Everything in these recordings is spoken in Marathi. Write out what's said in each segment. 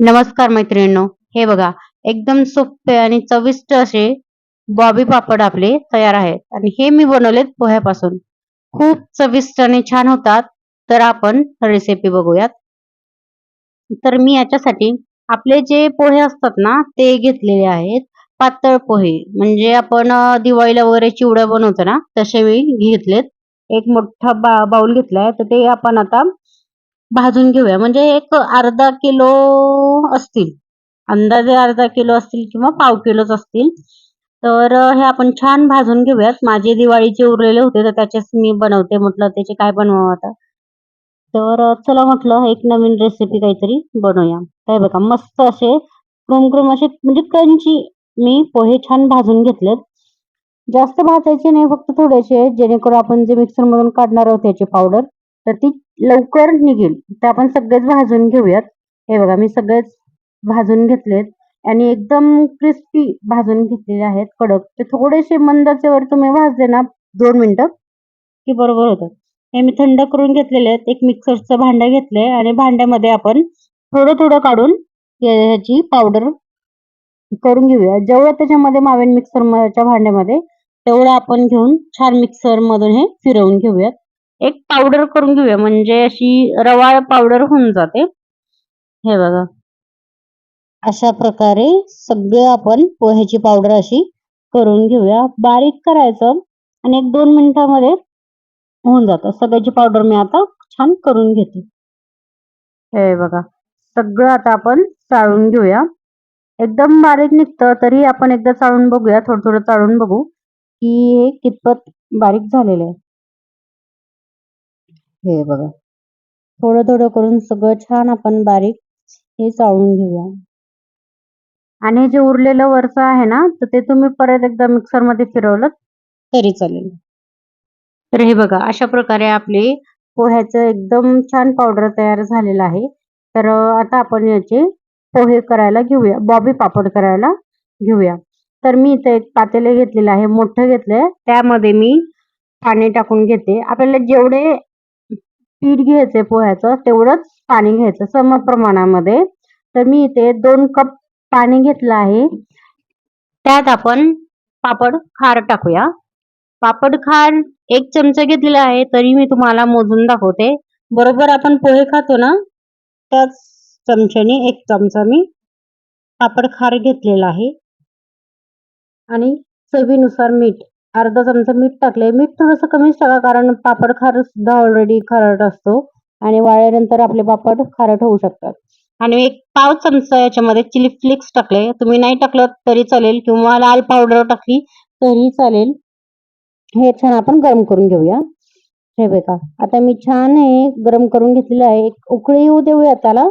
नमस्कार मैत्रिणींनो. हे बघा एकदम सोपे आणि चविष्ट असे बॉबी पापड आपले तयार आहेत. आणि हे मी बनवलेत पोह्यापासून. खूप चविष्ट आणि छान होतात. तर आपण रेसिपी बघूयात. तर मी याच्यासाठी आपले जे पोहे असतात ना ते घेतलेले आहेत. पातळ पोहे. म्हणजे आपण दिवाळीला वगैरे चिवडा बनवतो ना तसे मी घेतलेत. एक मोठा बा बाउल घेतलाय. तर ते आपण आता भाजून घेऊया. म्हणजे एक अर्धा किलो असतील. अंदाजे अर्धा किलो असतील किंवा पाव किलोच असतील. तर हे आपण छान भाजून घेऊयात. माझे दिवाळीचे उरलेले होते तर त्याचेच मी बनवते म्हटलं त्याचे काय बनवावं आता? तर चला म्हटलं एक नवीन रेसिपी काहीतरी बनवूया. काय बघा मस्त असे क्रुम क्रुम असे म्हणजे क्रंची. मी पोहे छान भाजून घेतलेत. जास्त भाजायचे नाही फक्त थोडेसे जेणेकरून आपण जे मिक्सर मधून काढणार आहोत त्याचे पावडर तर ती लवकर निघेल. तर आपण सगळेच भाजून घेऊयात. हे बघा मी सगळेच भाजून घेतलेत. आणि एकदम क्रिस्पी भाजून घेतलेले आहेत कडक. ते थोडेसे मंदाचे वर तुम्ही भाजले ना दोन मिनटं की बरोबर होतं. हे मी थंड करून घेतलेले आहेत. एक मिक्सरचं भांडं घेतलंय आणि भांड्यामध्ये आपण थोडं थोडं काढून ह्याची पावडर करून घेऊया. जेवढं त्याच्यामध्ये मावेन मिक्सरच्या भांड्यामध्ये तेवढं आपण घेऊन छान मिक्सरमधून हे फिरवून घेऊयात. एक पावडर करून घेऊया. म्हणजे अशी रवाळ पावडर होऊन जाते. हे बघा. अशा प्रकारे सगळं आपण पोह्याची पावडर अशी करून घेऊया. बारीक करायचं आणि एक दोन मिनिटामध्ये होऊन जातं. सगळ्याची पावडर मी आता छान करून घेते. हे बघा. सगळं आता आपण चाळून घेऊया. एकदम बारीक निघतं तरी आपण एकदा चाळून बघूया. थोडं थोडं चाळून बघू की हे कितपत बारीक झालेलं आहे. हे बघा. थोडं थोडं करून सगळं छान आपण बारीक हे चाळून घेऊया. आणि जे उरलेलं वरचं आहे ना तर ते तुम्ही परत एकदा मिक्सरमध्ये फिरवलं तरी चालेल. तर हे बघा अशा प्रकारे आपले पोह्याचं एकदम छान पावडर तयार झालेलं आहे. तर आता आपण याचे पोहे करायला घेऊया. बॉबी पापड करायला घेऊया. तर मी इथे एक पातेले घेतलेलं आहे मोठं घेतलंय. त्यामध्ये मी पाणी टाकून घेते. आपल्याला जेवढे पीठ घ्यायचंय पोह्याचं तेवढंच पाणी घ्यायचं सम प्रमाणामध्ये. तर मी इथे दोन कप पाणी घेतलं आहे. त्यात आपण पापड खार टाकूया. पापड खार एक चमचा घेतलेला आहे तरी मी तुम्हाला मोजून दाखवते. बरोबर आपण पोहे खातो ना त्याच चमच्याने एक चमचा मी पापड खार घेतलेला आहे. आणि चवीनुसार मीठ. अर्धा चमचा मीठ टाकले मीठ थोडंसं कमीच टाका कारण पापड खार सुद्धा ऑलरेडी खारट असतो. आणि वाळल्यानंतर आपले पापड खारट होऊ शकतात. आणि एक पाव चमचा याच्यामध्ये चिली फ्लेक्स टाकले तुम्ही नाही टाकलं तरी चालेल किंवा लाल पावडर टाकली तरी चालेल. हे छान आपण गरम करून घेऊया. हे बघा आता मी छान हे गरम करून घेतलेलं आहे. एक उकळी येऊ देऊया त्याला.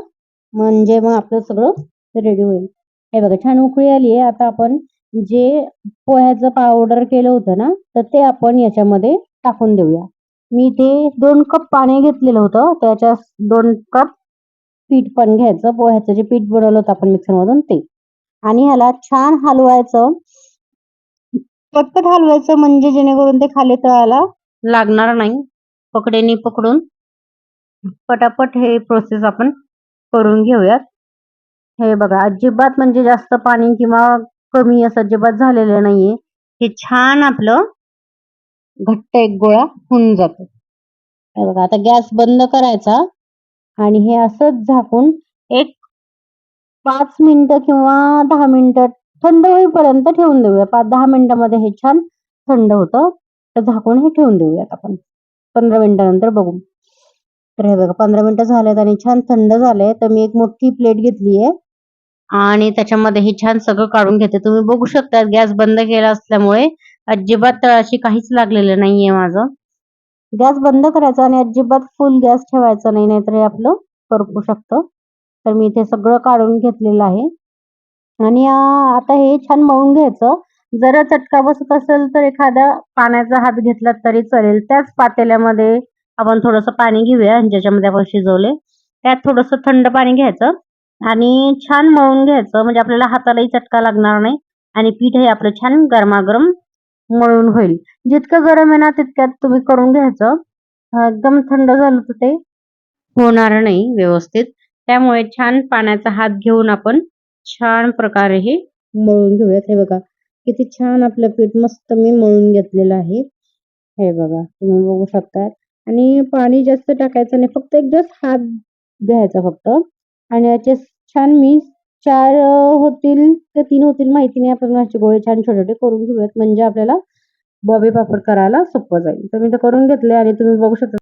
म्हणजे मग आपलं सगळं रेडी होईल. हे बघा छान उकळी आली आहे आता आपण जे पोह्याचं पावडर केलं होतं ना तर ते आपण याच्यामध्ये टाकून देऊया. मी ते दोन कप पाणी घेतलेलं होतं त्याच्या दोन कप पीठ पण घ्यायचं. पोह्याचं जे पीठ बनवलं होतं आपण मिक्सर मधून ते. आणि ह्याला छान हलवायचं. पटपट हलवायचं म्हणजे जेणेकरून ते खाली तळाला लागणार नाही. पकडेने पकडून पटापट हे प्रोसेस आपण करून घेऊयात. हे बघा अजिबात म्हणजे जास्त पाणी किंवा कमी असं अजिबात झालेलं नाहीये. हे छान आपलं घट्ट एक गोळा होऊन जातो. हे बघा आता गॅस बंद करायचा आणि हे असंच झाकून एक पाच मिनिटं किंवा दहा मिनिटं थंड होईपर्यंत ठेवून देऊया. पाच दहा मिनिटांमध्ये हे छान थंड होतं. तर झाकून हे ठेवून देऊयात आपण. पंधरा मिनिटानंतर बघू. तर हे बघा पंधरा मिनिटं झालेत आणि छान थंड झालंय. तर मी एक मोठी प्लेट घेतली आहे आणि त्याच्यामध्ये हे छान सगळं काढून घेते. तुम्ही बघू शकता गॅस बंद केला असल्यामुळे अजिबात तळाशी काहीच लागलेलं नाहीये माझं. गॅस बंद करायचा आणि अजिबात फुल गॅस ठेवायचा नाही नाहीतर हे आपलं करपू शकतं. तर मी इथे सगळं काढून घेतलेलं आहे. आणि आता हे छान मळून घ्यायचं. जर चटका बसत असेल तर एखाद्या पाण्याचा हात घेतला तरी चालेल. त्याच पातेल्यामध्ये आपण थोडंसं पाणी घेऊया ज्याच्यामध्ये आपण शिजवले. त्यात थोडंसं थंड पाणी घ्यायचं. आणि छान मळून घ्यायचं. म्हणजे आपल्याला हातालाही चटका लागणार नाही. आणि पीठ हे आपलं छान गरमागरम मळून होईल. जितकं गरम आहे ना तितक्यात तुम्ही करून घ्यायचं. एकदम थंड झालं तर ते होणार नाही व्यवस्थित. त्यामुळे छान पाण्याचा हात घेऊन आपण छान प्रकारे हे मळून घेऊयात. हे बघा किती छान आपलं पीठ मस्त मी मळून घेतलेलं आहे. हे बघा तुम्ही बघू शकता. आणि पाणी जास्त टाकायचं नाही. फक्त एक जस्ट हात घ्यायचा फक्त. आणि याचे छान मी चार होतील ते तीन होतील माहिती नाही आपण असे गोळे छान छोटे छोटे करून घेऊयात. म्हणजे आपल्याला बॉबी पापड करायला सोपं जाईल. तर मी ते करून घेतले आणि तुम्ही बघू शकता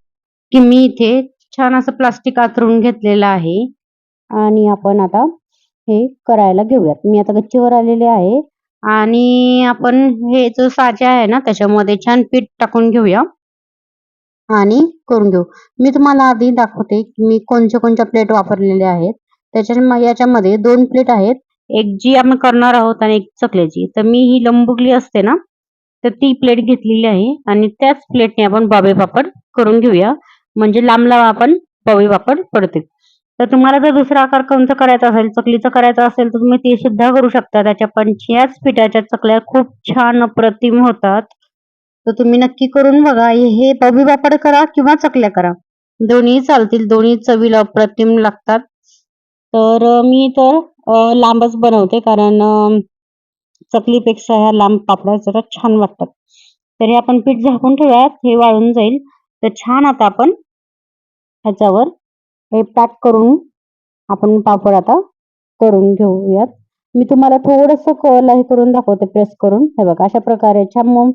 की मी इथे छान असं प्लास्टिक आतरून घेतलेलं आहे. आणि आपण आता हे करायला घेऊयात. मी आता गच्चीवर आलेले आहे. आणि आपण हे जो साचा आहे ना त्याच्यामध्ये छान पीठ टाकून घेऊया. आणि करून घेऊ. मी तुम्हाला आधी दाखवते की मी कोणत्या कोणत्या प्लेट वापरलेल्या आहेत. त्याच्या याच्यामध्ये दोन प्लेट आहेत. एक जी आपण करणार आहोत आणि एक चकल्याची. तर मी ही लंबुगली असते ना तर ती प्लेट घेतलेली आहे. आणि त्याच प्लेटने आपण बाबे पापड करून घेऊया. म्हणजे लांब लांब आपण बाबे पापड पडतील. तर तुम्हाला जर दुसरा आकार कोणता करायचा असेल चकलीचा करायचा असेल तर तुम्ही ते सुद्धा करू शकता. त्याच्या पण याच पिठाच्या चकल्या खूप छान अप्रतिम होतात. तर तुम्ही नक्की करून बघा. हे हे बाबी पापड करा किंवा चकल्या करा. दोन्ही चालतील. दोन्ही चवीला अप्रतिम लागतात. तर मी तर लांबच बनवते कारण चकलीपेक्षा ह्या लांब पापड्या जरा छान वाटतात. तर हे आपण पीठ झाकून ठेवूयात. हे वाळून जाईल. तर छान आता आपण ह्याच्यावर हे पॅक करून आपण पापड आता करून घेऊयात. मी तुम्हाला थोडस हे करून दाखवते प्रेस करून. हे बघा अशा प्रकारे छान मग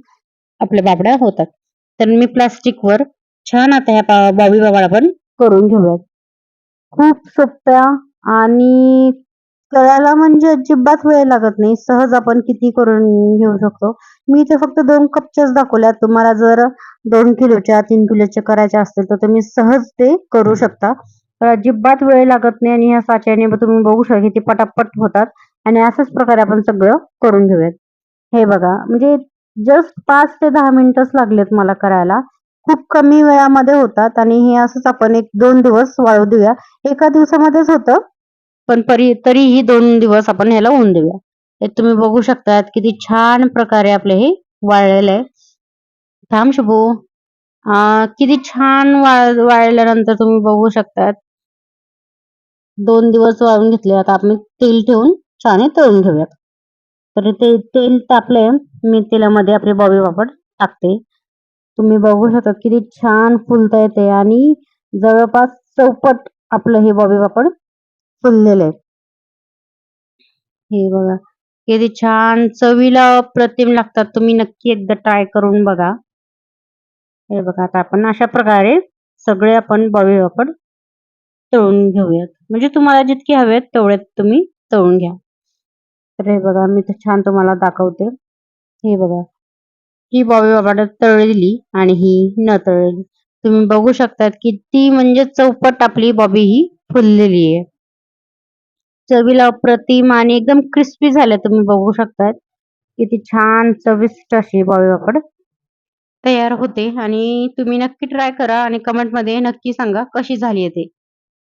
आपल्या बाबड्या होतात. तर मी प्लास्टिकवर छान आता ह्या पा- बॉबी बाबा आपण करून घेऊयात. खूप सोप्या आणि करायला म्हणजे अजिबात वेळ लागत नाही. सहज आपण किती करून घेऊ शकतो. मी इथे फक्त दोन कपच्याच दाखवल्या तुम्हाला जर दोन किलोच्या तीन किलोच्या करायच्या असतील तर तुम्ही सहज ते करू शकता. तर अजिबात वेळ लागत नाही आणि ह्या साच्याने तुम्ही बघू शकता किती पटापट होतात. आणि अशाच प्रकारे आपण सगळं करून घेऊयात. हे बघा. म्हणजे जस्ट पाच ते दहा मिनिटच लागलेत मला करायला. खूप कमी वेळामध्ये होतात आणि हे असंच आपण एक दोन दिवस वाळू देऊया. एका दिवसामध्येच होतं पण परी तरीही दोन दिवस आपण ह्याला होऊन देऊया. हे तुम्ही बघू शकतात किती छान प्रकारे आपले हे वाळलेलं आहे थांब शुभू. किती छान वाळ वाळल्यानंतर तुम्ही बघू शकतात. दोन दिवस वाळून घेतले आता आपण तेल ठेवून छान तळून घेऊयात. तर ते तेल तापले मी तेलामध्ये आपले बॉबी पापड टाकते. तुम्ही बघू शकता किती छान फुलता येते आणि जवळपास चौपट आपलं हे बॉबी पापड फुललेलं आहे. हे बघा. किती छान चवीला अप्रतिम लागतात. तुम्ही नक्की एकदा ट्राय करून बघा. हे बघा आता आपण अशा प्रकारे सगळे आपण बॉबी पापड तळून घेऊयात. म्हणजे तुम्हाला जितके हवेत तेवढे तुम्ही तळून घ्या. तर हे बघा मी छान तुम्हाला दाखवते. हे बघा. ही बॉबी पापड तळलेली आणि ही न तळलेली तुम्ही बघू शकतात की ती म्हणजे चौपट आपली बॉबी ही फुललेली आहे. चवीला अप्रतिम आणि एकदम क्रिस्पी झाल्या तुम्ही बघू शकतात. किती छान चविष्ट अशी बॉबी पापड तयार होते आणि तुम्ही नक्की ट्राय करा आणि कमेंटमध्ये नक्की सांगा कशी झाली आहे ते.